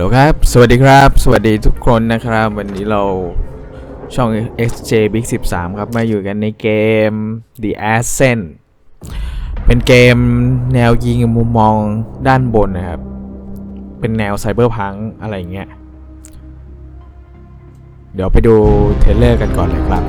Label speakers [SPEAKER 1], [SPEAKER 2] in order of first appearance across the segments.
[SPEAKER 1] ลครับ สวัสดีครับ สวัสดีทุกคนนะครับ วันนี้เราช่อง XJ Big 13 ครับ มาอยู่กันในเกม The Ascent เป็นเกมแนวยิงมุมมองด้านบนนะครับ เป็นแนวไซเบอร์พังอะไรอย่างเงี้ย เดี๋ยวไปดูเทเลอร์กันก่อนเลยครับ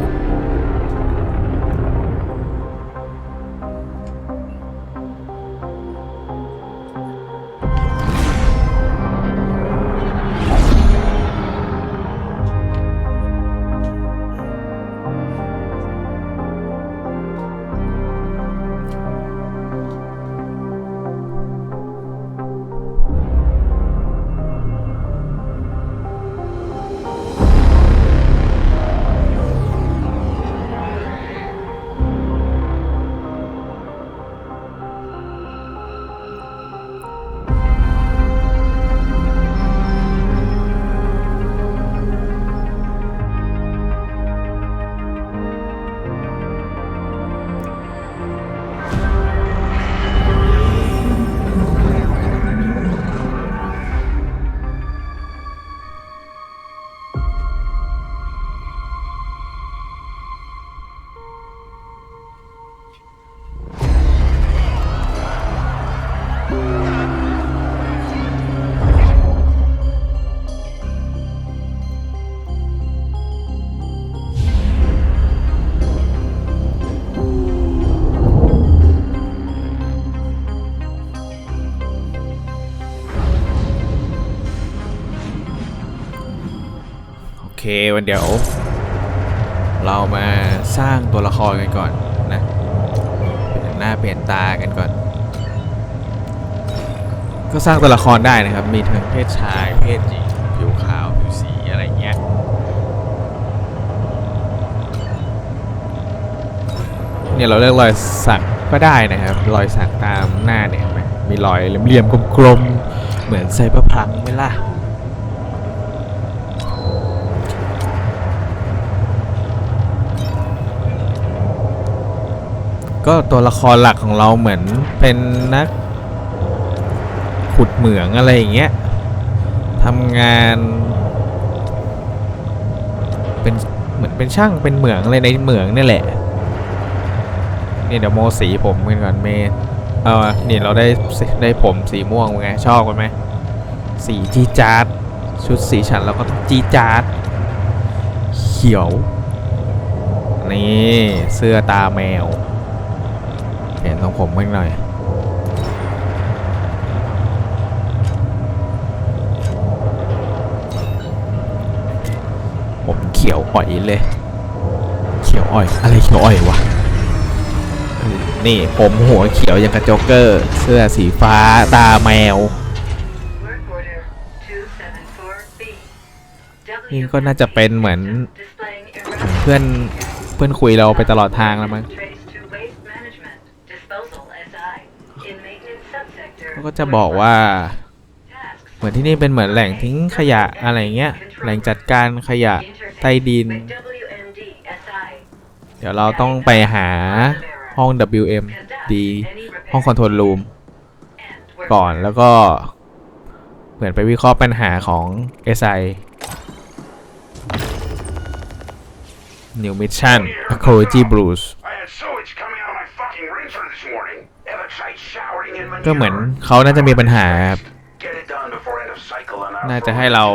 [SPEAKER 1] วันเดี๋ยว เรามาสร้างตัวละครกันก่อนนะเปลี่ยนหน้าเปลี่ยนตากันก่อน ก็สร้างตัวละครได้นะครับ มีทั้งเพศชาย เพศหญิง ผิวขาว ผิวสีอะไรเงี้ยเนี่ยเราเลือกรอยสักก็ได้นะครับ รอยสักตามหน้าเนี่ยไหมมีรอยเหลี่ยมๆกลมๆเหมือนไซเบอร์พังไหมล่ะ ก็ตัวละครหลักของเราเหมือนเป็นนักขุดเหมืองอะไรอย่างเงี้ยทำงาน เป็นเหมือนเป็นช่างเป็นเหมืองอะไรในเหมืองนี่แหละนี่เดี๋ยวโมสีผมกันก่อนเมย์เออนี่เราได้ได้ผมสีม่วงไงชอบกันไหมสีจีจาร์ดชุดสีฉันเราก็ต้องจีจาร์ดเขียว นี่ เสื้อตาแมว เปลี่ยนทรงผมเพิ่งหน่อยผมเขียวอ่อยเลย เขียวอ่อย อะไรเขียวอ่อยวะ นี่ผมหัวเขียวอย่างกระโจกเกอร์ เสื้อสีฟ้าตาแมว นี่ก็น่าจะเป็นเหมือน เพื่อนเพื่อนคุยเราไปตลอดทางแล้วมั้ง ก็จะบอกว่า เหมือนที่นี่เป็นเหมือนแหล่งทิ้งขยะอะไรเงี้ย แหล่งจัดการขยะใต้ดิน เดี๋ยวเราต้องไปหาห้อง WMD ห้องคอนโทรลรูมก่อนแล้วก็เหมือนไปวิเคราะห์ปัญหาของ SI New Mission Ecology Blues
[SPEAKER 2] I had sewage coming out of my fucking rinser this morning. Ever tried shower.
[SPEAKER 1] ก็เหมือนเขาน่าจะมีปัญหาครับน่าจะให้เรา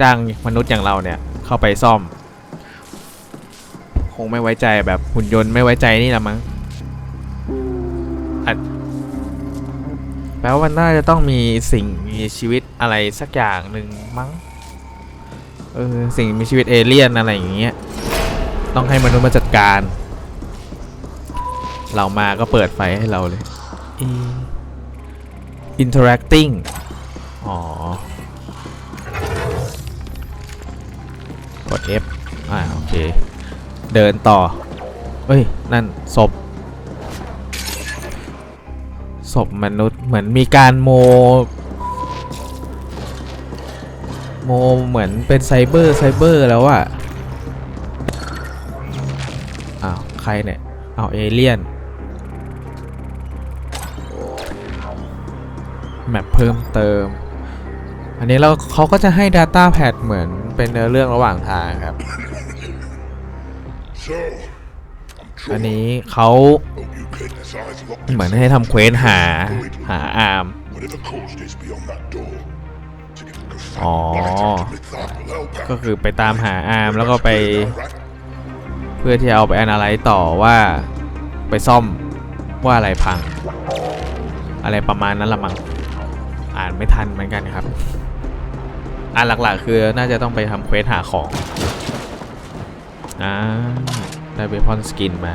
[SPEAKER 1] จ้างมนุษย์อย่างเราเนี่ยเข้าไปซ่อม คงไม่ไว้ใจแบบหุ่นยนต์ไม่ไว้ใจนี่ละมั้งแปลว่ามันน่าจะต้องมีสิ่งมีชีวิตอะไรสักอย่างหนึ่งมั้งเออสิ่งมีชีวิตเอเลี่ยนอะไรอย่างเงี้ยต้องให้มนุษย์มาจัดการ เรามาก็เปิดไฟให้เราเลย interacting อ๋อ กด F อ่าโอเค เดินต่อเอ้ย นั่น ศพ ศพมนุษย์ เหมือนมีการโม โมเหมือนเป็นไซเบอร์ ไซเบอร์แล้วอะอ้าว ใครเนี่ย อ้าว เอเลี่ยน แมปเพิ่มเติมออันนี้เราเขาก็จะให้ Data Pad เหมือนเป็นเนื้อเรื่องระหว่างทางครับ
[SPEAKER 3] So, I'm
[SPEAKER 1] อัน
[SPEAKER 3] trouble.
[SPEAKER 1] นี้เขา
[SPEAKER 3] Hope you keep this eyes locked
[SPEAKER 1] เหมือนให้ทำเควสหาหาอาร์ม
[SPEAKER 3] Whatever coast is beyond that door. To get like a fat
[SPEAKER 1] Oh.
[SPEAKER 3] bite out of it, that will help
[SPEAKER 1] ก็
[SPEAKER 3] out.
[SPEAKER 1] คือไปตามหาอาร์มแล้วก็ไป
[SPEAKER 3] Right?
[SPEAKER 1] เพื่อที่จะเอาไป analyze ต่อว่าไปซ่อมว่าอะไรพัง อะไรประมาณนั้นละมั้งอ่านไม่ทันเหมือนกันครับอ่านหลักๆ คือน่าจะต้องไปทำเควสหาของอ่าได้เบพอนสกินมา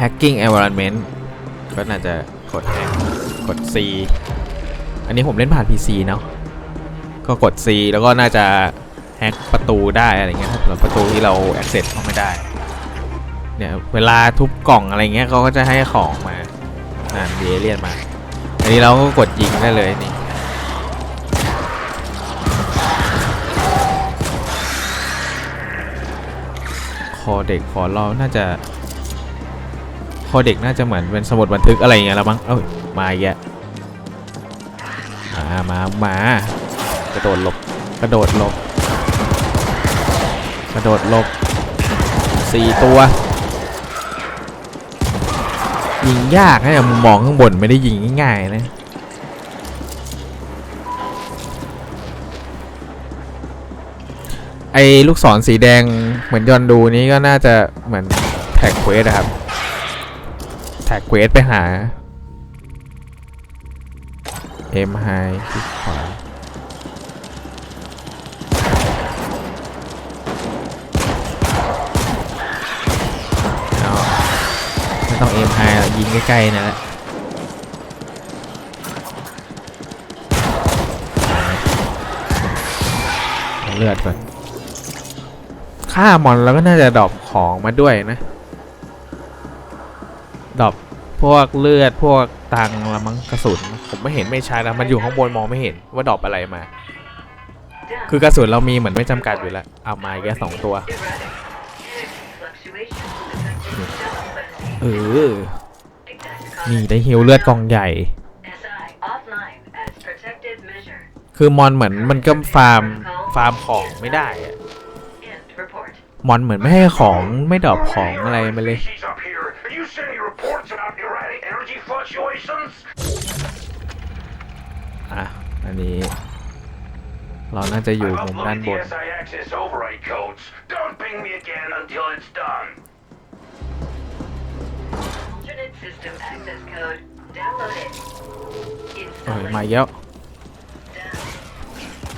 [SPEAKER 1] hacking environment ก็น่าจะกด hack กด C อันนี้ผมเล่นผ่าน PC เนาะก็กด C แล้วก็น่าจะแฮกประตูได้อะไรเงี้ยครับประตูที่เรา access เข้าไม่ได้เนี่ยเวลาทุบกล่องอะไรเงี้ยเขาก็จะให้ของมา นั่นเอเลียนมา อันนี้เราก็กดยิงได้เลยนี่คอเด็กขอเราน่าจะ คอเด็กน่าจะเหมือนเป็นสมุดบันทึกอะไรอย่างเงี้ยแล้วมั้งเอ้ยมาแล้วมามามา กระโดดหลบ กระโดดหลบ กระโดดหลบสี่ตัว ยิงยากนะเนี่ยมุมมองข้างบนไม่ได้ยิงง่ายๆนะไอ้ลูกศรสีแดงเหมือนยอนดูนี้ก็น่าจะเหมือนแท็กเควสนะครับ แท็กเควสไปหาเอ็มไฮที่ขวา เอาไม่ ต้องเอ็มไฮยิงใกล้ๆนั่นแหละเลือดก่อนฆ่ามอนแล้วก็น่าจะดรอปของมาด้วยนะดรอปพวกเลือดพวกตังละมั้งกระสุน ผมไม่เห็นไม่ใชัดนะมันอยู่ข้างบนมองไม่เห็นว่าดรอปอะไรมา คือกระสุนเรามีเหมือนไม่จำกัดอยู่แล้วเอามาแค่สองตัว เออ นี่ได้ฮิวเลือดกองใหญ่ คือมอนเหมือนมันก็ฟาร์มฟาร์มของไม่ได้มอนเหมือนไม่ให้ของไม่ดรอปของอะไรมาเลย อะ อันนี้ เราน่าจะอยู่มุมด้านบน
[SPEAKER 4] อ
[SPEAKER 1] เอ้ย
[SPEAKER 4] Install
[SPEAKER 1] มา
[SPEAKER 4] it.
[SPEAKER 1] เยอะ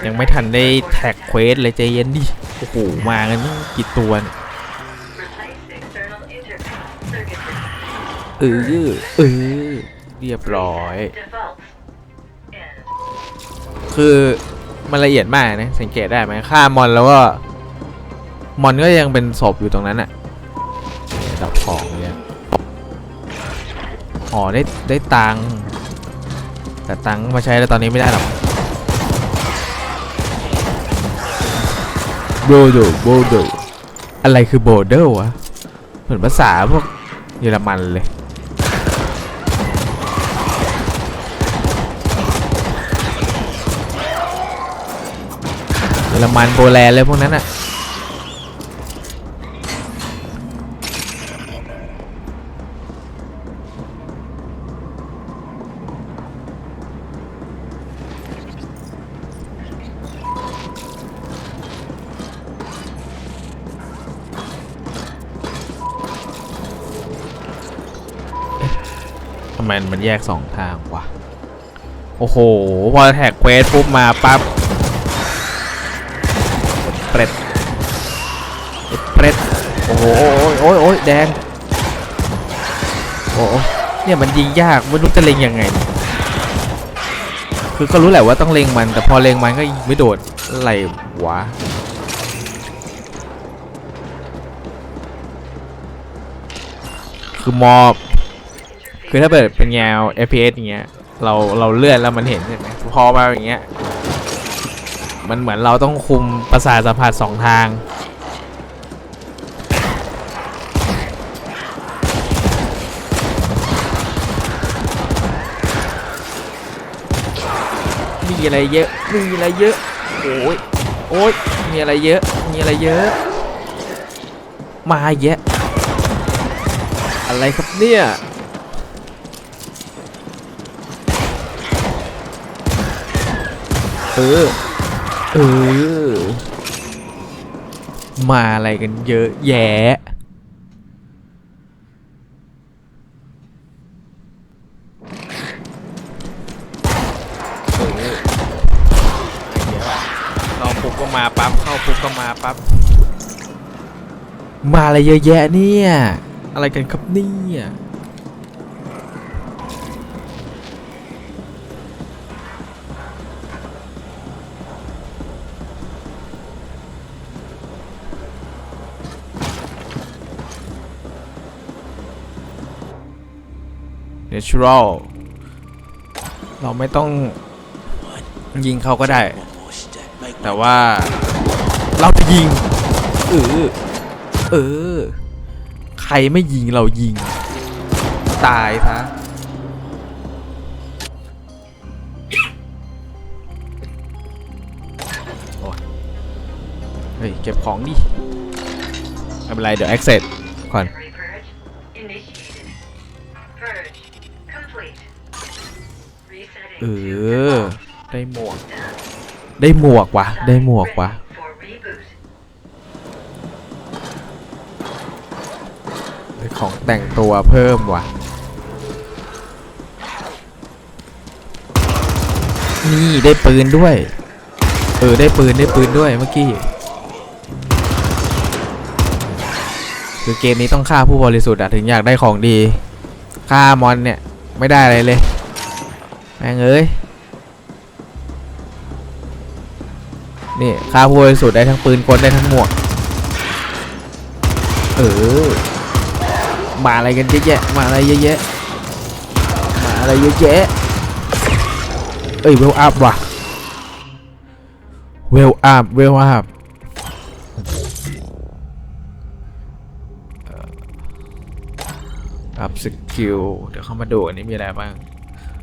[SPEAKER 4] Done.
[SPEAKER 1] ยังไม่ทันได้แท็กเควสเลยใจเย็นดิ โอ้โห มากันตั้งกี่ตัวเนี่ย
[SPEAKER 4] Replace external interface circuitry.
[SPEAKER 1] เออเออเรียบร้อย
[SPEAKER 4] Defaults. End.
[SPEAKER 1] คือมันละเอียดมากนะ สังเกตได้ไหมฆ่ามอนแล้วก็ มอนก็ยังเป็นศพอยู่ตรงนั้นอะดับของเนี่ย อ๋อได้ได้ตังค์แต่ตังค์มาใช้แล้วตอนนี้ไม่ได้หรอกโบโดโบโดอะไรคือโบเดวะเหมือนภาษาพวกเยอรมันเลยเยอรมันโปแลนด์เลยพวกนั้นอะ ทำไมมันแยกสองทางวะโอ้โห พอแท็กเควสปุ๊บมาปั๊บเปรตเปรตโอ้โหโอ้ยโอ้ยโอ้ยแดง โอ้เนี่ยมันยิงยากไม่รู้จะเล็งยังไง คือก็รู้แหละว่าต้องเล็งมัน แต่พอเล็งมันก็ไม่โดดอะไรวะคือมอบ คือถ้าเปิดเป็นแนว FPS อย่างเงี้ยเราเราเลื่อนแล้วมันเห็นใช่ไหมพอมาอย่างเงี้ยมันเหมือนเราต้องคุมประสาทสัมผัสสองทางมีอะไรเยอะ มีอะไรเยอะ โอ้ย โอ้ย มีอะไรเยอะ มีอะไรเยอะ มาเยอะ อะไรครับเนี่ย เออ เออ มาอะไรกันเยอะแยะเออเข้าปุ๊บก็มาปั๊บ เข้าปุ๊บก็มาปั๊บ มาอะไรเยอะแยะเนี่ย อะไรกันครับเนี่ย natural เราไม่ต้องยิงเขาก็ได้ แต่ว่าเราจะยิง เออ เออ ใครไม่ยิงเรายิง ตายซะเฮ้ย เก็บของดิ ไม่เป็นไร เดี๋ยว exit ก่อน เออ ได้หมวก ได้หมวกว่ะได้หมวกว่ะได้ของแต่งตัวเพิ่มว่ะนี่ได้ปืนด้วย เออได้ปืนได้ปืนด้วยเมื่อกี้คือเกมนี้ต้องฆ่าผู้บริสุทธิ์อะถึงอยากได้ของดีฆ่ามอนเนี่ย ไม่ได้อะไรเลย แม่งเอ้ย นี่ฆ่าผู้บริสุทธิ์ได้ทั้งปืนกลได้ทั้งหมวก เออ มาอะไรกันเยอะแยะ มาอะไรเยอะแยะ มาอะไรเยอะแยะ เอ้ยเวลอัพว่ะ เวลอัพ เวลอัพอัพสกิล เดี๋ยวเข้ามาดูอันนี้มีอะไรบ้าง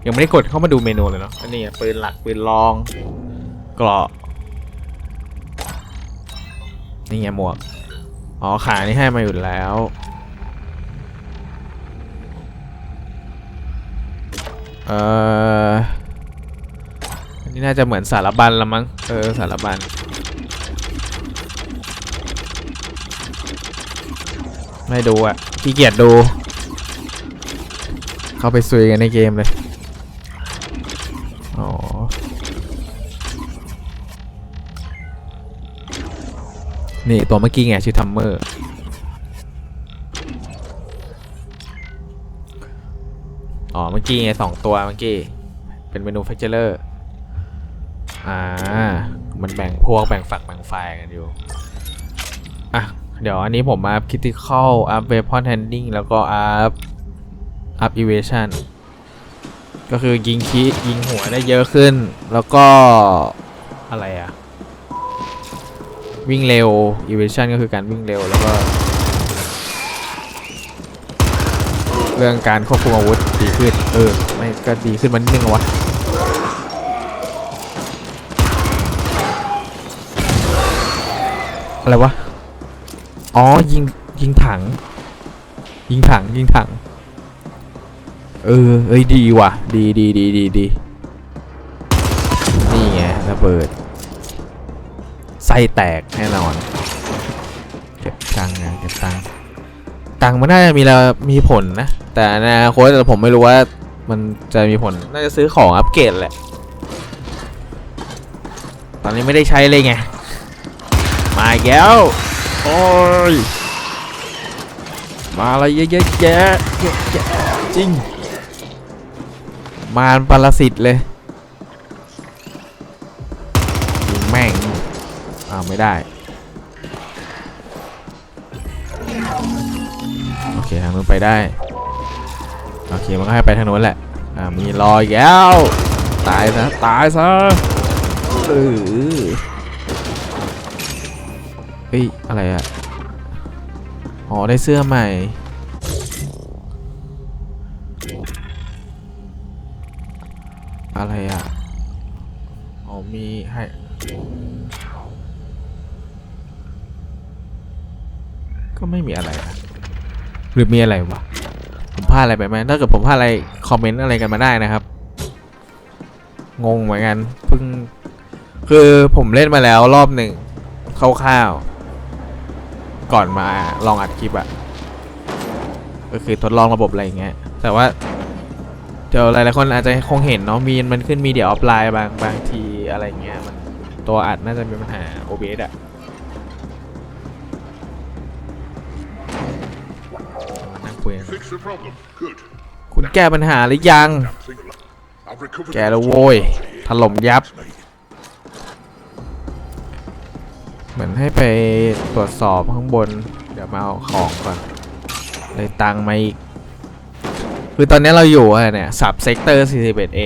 [SPEAKER 1] ยังไม่ได้กดเข้ามาดูเมนูเลยเนาะอันนี้ปืนหลักปืนรองเกราะนี่ไงหมวก อ๋อขานี่ให้มาอยู่แล้ว เอออันนี้น่าจะเหมือนสารบัญละมั้ง เออสารบัญ ไม่ดูอะขี้เกียจดู เข้าไปซุยกันในเกมเลย นี่ตัวเมื่อกี้ไงชื่อทัมเมอร์อ๋อเมื่อกี้ไงสองตัวเมื่อกี้ เป็นเมนูเฟ c เจอร์อ่า มันแบ่งพวกแบ่งฝักแบ่งฝ่ายกันอยู่ อะ เดี๋ยวอันนี้ผมอัพ critical อัพ weapon handling แล้วก็อัพอัพ evasion ก็คือยิงคียิงหัวได้เยอะขึ้น แล้วก็อะไรอะ วิ่งเร็ว evasion ก็คือการวิ่งเร็วแล้วก็ เรื่องการควบคุมอาวุธดีขึ้น เออ ไม่ก็ดีขึ้นมานิดนึงอะวะอะไรวะ อ๋อ ยิง ยิงถัง ยิงถัง ยิงถัง เออ เอ้ย ดีว่ะ ดีดีดีดีดีนี่ไงระเบิด ไส้แตกแน่นอน เก็บตังค์นะเก็บตังค์ตังค์มันน่าจะมีแล้วมีผลนะ แต่อนาคตผมไม่รู้ว่ามันจะมีผล น่าจะซื้อของอัปเกรดแหละ ตอนนี้ไม่ได้ใช้เลยไง มาอีกแล้ว โอ้ย มาอะไรเยอะๆแยะเยอะแยะจริง มาปรสิตเลย ไม่ได้ โอเคทางนู้นไปได้ โอเคมันก็ให้ไปทางนู้นแหละ อ่ามีรอยแก้ว ตายซะตายซะเออเฮ้ย อะไรอะอ๋อ ได้เสื้อใหม่ อะไรอะผมมีให้ ก็ไม่มีอะไรอะหรือมีอะไรวะผมพลาดอะไรไปไหมถ้าเกิดผมพลาดอะไรคอมเมนต์อะไรกันมาได้นะครับ งงเหมือนกันเพิ่งคือผมเล่นมาแล้วรอบหนึ่งคร่าวๆก่อนมาลองอัดคลิปอะก็คือทดลองระบบอะไรอย่างเงี้ยแต่ว่าเดี๋ยวหลายๆคนอาจจะคงเห็นเนาะมีมันขึ้นมีเดียออฟไลน์บางบางทีอะไรเงี้ยมันตัวอัดน่าจะมีปัญหา OBS อะ คุยกัน
[SPEAKER 3] Fix the problem. Good.
[SPEAKER 1] คุณแก้ปัญหาหรือยัง
[SPEAKER 3] Damn thing. I've recovered
[SPEAKER 1] แกแล้วโว้ยถล่มยับ
[SPEAKER 3] It's me.
[SPEAKER 1] เหมือนให้ไปตรวจสอบข้างบน เดี๋ยวมาเอาของก่อนเลยตังค์มาอีก คือตอนนี้เราอยู่อะไรเนี่ยสับเซกเตอร์ 41A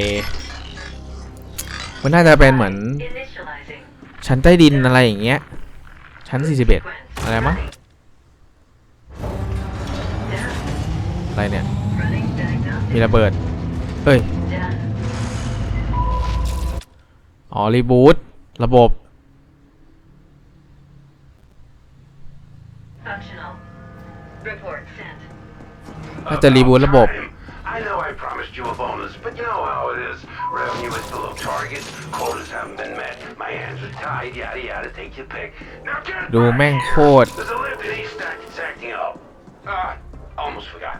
[SPEAKER 1] มันน่าจะเป็นเหมือน
[SPEAKER 4] Initializing.
[SPEAKER 1] ชั้นใต้ดินอะไรอย่างเงี้ย ชั้น 41
[SPEAKER 4] Sequence.
[SPEAKER 1] อะไรมั้ง อะไรเนี่ย
[SPEAKER 4] Running diagnostic.
[SPEAKER 1] มีระเบิดเอ้ย
[SPEAKER 4] Done.
[SPEAKER 1] อ๋อ รีบูตระบบ
[SPEAKER 4] Functional. Report sent.
[SPEAKER 1] น่าจะรีบูตระบบ
[SPEAKER 2] I know I promised you a bonus, but you know how it is. Revenue is below target, quotas haven't been met, my hands are tied, yada yada, take your pick. Now get
[SPEAKER 1] ดู
[SPEAKER 2] back
[SPEAKER 1] แม่ง
[SPEAKER 2] here.
[SPEAKER 1] โคตร
[SPEAKER 2] There's a lift in East Stack that's acting up. Ah, almost forgot.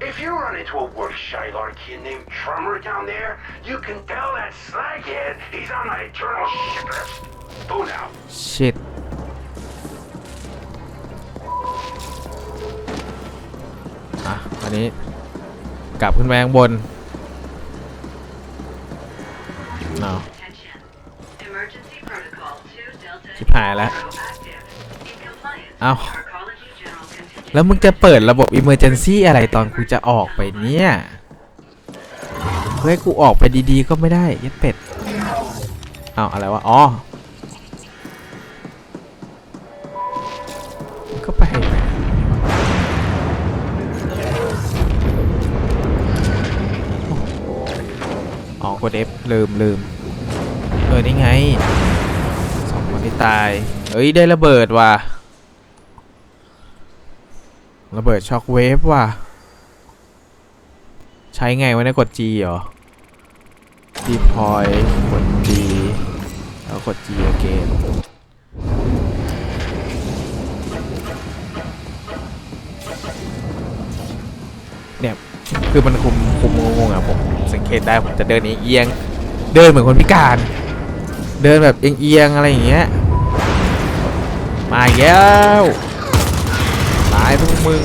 [SPEAKER 2] If you run into a work Shylar kid named Trummer down there, you can tell that slaghead he's on my eternal shit list. Go now.
[SPEAKER 1] ชิดอ่ะอันนี้ กลับขึ้นไปข้างบนเนาะ
[SPEAKER 4] Attention. Emergency protocol 2 Delta
[SPEAKER 1] ชิบหายแล้ว
[SPEAKER 4] Zero active. In
[SPEAKER 1] แล้วมึงจะเปิดระบบ Emergency อะไรตอนกูจะออกไปเนี่ยเพื่อกูออกไปดีๆก็ไม่ได้ยัดเป็ดเอาอะไรวะ อ๋อ ก็ไป อ๋อกด F ลืมลืมเออ นี่ไง สองคนที่ตาย เอ้ย ได้ระเบิดว่ะ ระเบิดช็อคเวฟว่ะ ใช้ไงวะเนี่ยกด G เหรอ deploy กด G แล้วกด G again เนี่ย คือมันคุมคุมงงๆอะผมสังเกตได้ผมจะเดินเอียง เดินเหมือนคนพิการ เดินแบบเอียงๆอะไรอย่างเงี้ย มาอีกแล้วายพวกมึง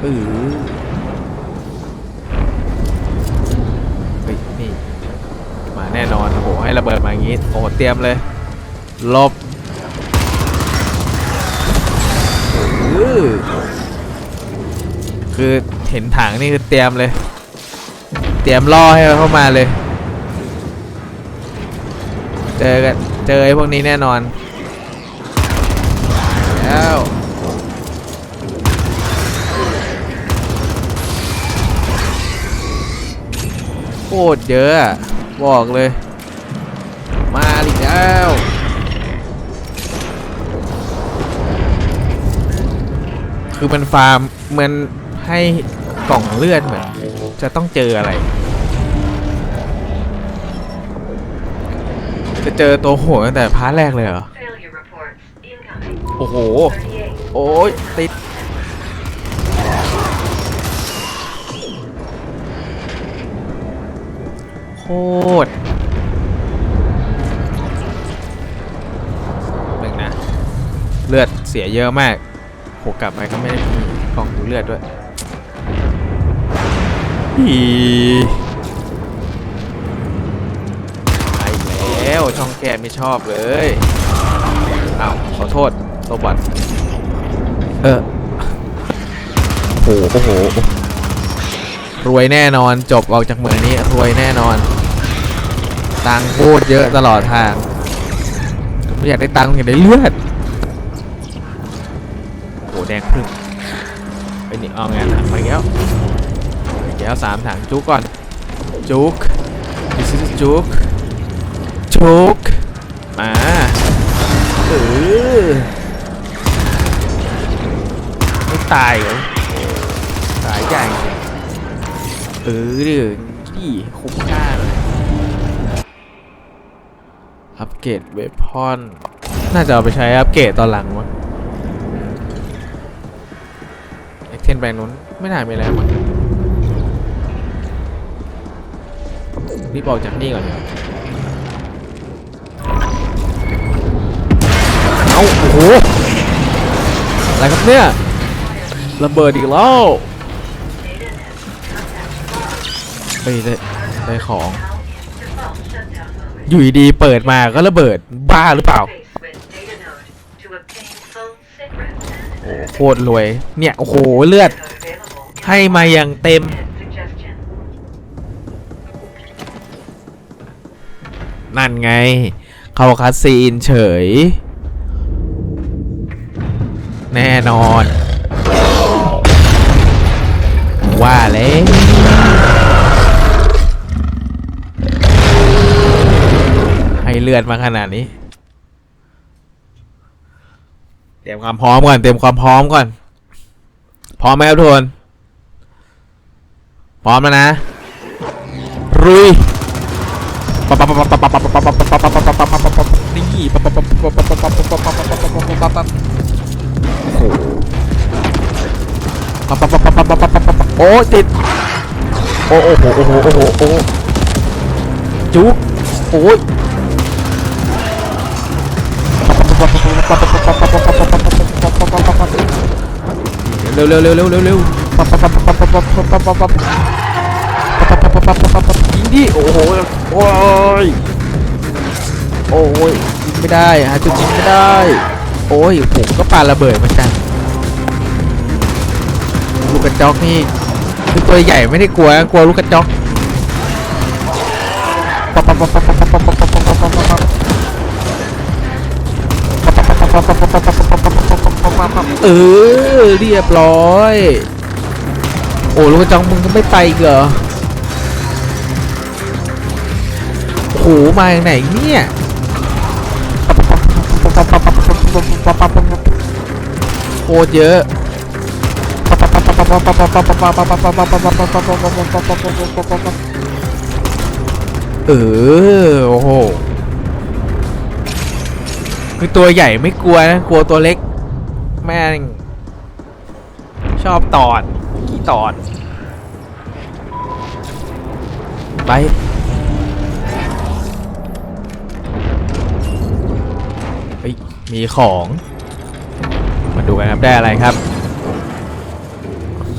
[SPEAKER 1] เออเฮ้ยนี่ มาแน่นอนโอ้โหให้ระเบิดมาอย่างงี้ โอ้เตรียมเลยลบเออคือเห็นถังนี่คือเตรียมเลย เตรียมล่อให้มันเข้ามาเลย เจอกันเจอไอ้พวกนี้แน่นอน ตรเยอะบอกเลย มาอีกแล้วคือมันฟาร์มเหมือนให้กล่องเลือดเหมือนจะต้องเจออะไร จะเจอตัวโหดตั้งแต่พาร์ทแรกเลยเหรอ โอ้โห โอ้ยติด ตรหนึ่งนะ เลือดเสียเยอะมากโหกลับไปก็ไม่ได้มีกล่องดูเลือดด้วยอีไปแล้วช่องแก้ไม่ชอบเลยอ้าวขอโทษโรบอทเออโอ้โหโอ้โหรวยแน่นอนจบออกจากเหมืองนี้รวยแน่นอน ตังค์โคตรเยอะตลอดทางไม่อยากได้ตังค์อยากได้เลือดโอ้โหแดงครึ่งไปนี่เอางานถังมาแล้วอีกแล้วสามถังจุกก่อน จุก This is a joke joke มาเออไม่ตายเหรอตายใหญ่เออเดี๋ยวนี่คุ้มค่า อัปเกรดเวพอน น่าจะเอาไปใช้อัปเกรดตอนหลังมั้งเอ็กเทนแบงนู้น ไม่น่ามีอะไรมั้งรีบออกจากนี่ก่อนเถอะเอาโอ้โห อะไรครับเนี่ย ระเบิดอีกแล้วเฮ้ยได้ได้ของ
[SPEAKER 4] Now in default shutdown mode.
[SPEAKER 1] อยู่ดีเปิดมาก็ระเบิดบ้าหรือเปล่าโคตรรวย เนี่ย โอ้โห เลือด ให้มาอย่างเต็ม นั่นไง เข้าคัสซีนเฉย แน่นอน ว่าแล้วให้ เลือดมาขนาดนี้ เตรียมความพร้อมก่อน เตรียมความพร้อมก่อน พร้อมไหมครับทุกคน พร้อมแล้วนะ รุยนี่โอ้โหโอ้ติดโอ้โอ้โหโอ้โหโอ้โหโอ้จุ๊บโอ้ย เร็วเร็วเร็วเร็วเร็วเร็วยิงดิโอ้โหโอ้ยโอ้ยยิงไม่ได้หาจุดยิงไม่ได้ โอ้ยผมก็ปาระเบิดเหมือนกันลูกกระจอกนี่คือตัวใหญ่ไม่ได้กลัวกลัวลูกกระจอก เออเรียบร้อย โอ้ลูกจอกมึงก็ไม่ไปอีกเหรอโอ้โหมาจากไหนเนี่ยโคตรเยอะเออโอ้โห คือตัวใหญ่ไม่กลัวนะกลัวตัวเล็ก แม่งชอบตอดขี้ตอดไปเฮ้ยมีของ มาดูกันครับได้อะไรครับ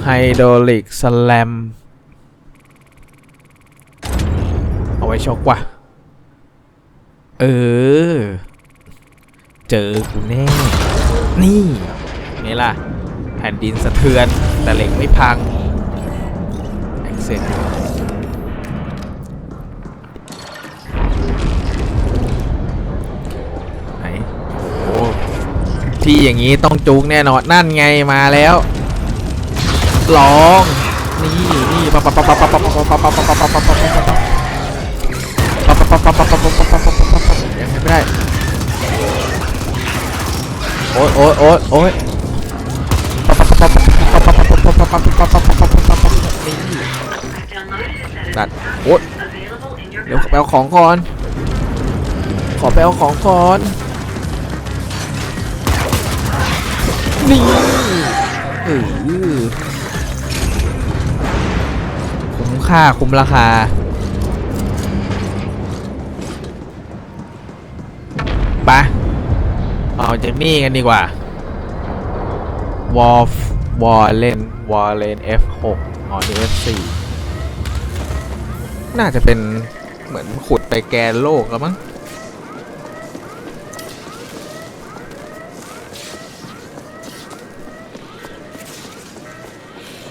[SPEAKER 1] ไฮโดรลิกสแลมเอาไว้ชกว่ะ เออ เจอกูแน่ นี่ไงล่ะ แผ่นดินสะเทือน แต่เหล็กไม่พังแอคเซนไหนโอ้ที่อย่างนี้ต้องจุกแน่นอน นั่นไงมาแล้วลองนี่นี่ปั๊บปั๊บปั๊บปั๊บปั๊บปั๊บปั๊บปั๊บปั๊บปั๊บปั๊บปั๊บปั๊บปั๊บปั๊บยังไม่ได้ โอ๊ยโอ๊ยโอ๊ยโอ๊ยนี่
[SPEAKER 4] I've downloaded a set of
[SPEAKER 1] That-
[SPEAKER 4] tasks
[SPEAKER 1] what?
[SPEAKER 4] available in your
[SPEAKER 1] เดี๋ยวไปเอาของก่อน ขอไปเอาของก่อน นี่เออคุ้มค่าคุ้มราคา ไป เจากนี่กันดีกว่าวอลวอลเลนวอลเลน F6 อ๋อนี่ F4 น่าจะเป็นเหมือนขุดไปแกนโลกแล้วมั้ง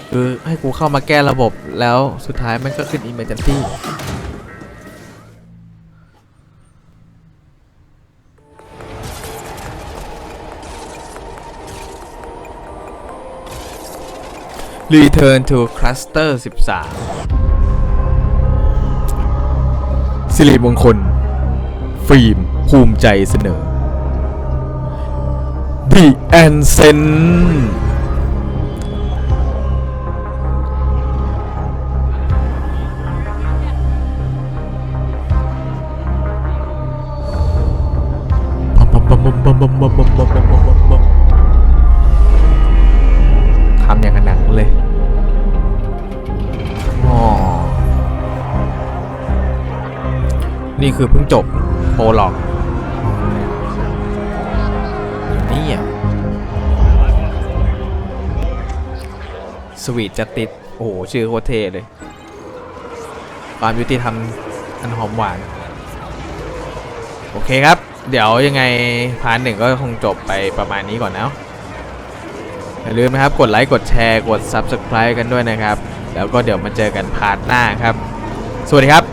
[SPEAKER 1] คือให้กูเข้ามาแก้ระบบแล้วสุดท้ายมันก็ขึ้น Emergency Return to Cluster 13 สิริมงคล ฟิล์ม ภูมิใจเสนอ The Ansen บมบมบมบมบมบมบม นี่คือเพิ่งจบโปรล็อกนี่อะสวีทจัติด โอ้โห ชื่อโคเทเลย ความยุติธรรมอันหอมหวาน โอเคครับ เดี๋ยวยังไงพาร์ทหนึ่งก็คงจบไปประมาณนี้ก่อนนะอย่าลืมนะครับ กดไลค์ กดแชร์ กด Subscribe กันด้วยนะครับ แล้วก็เดี๋ยวมาเจอกันพาร์ทหน้าครับ สวัสดีครับ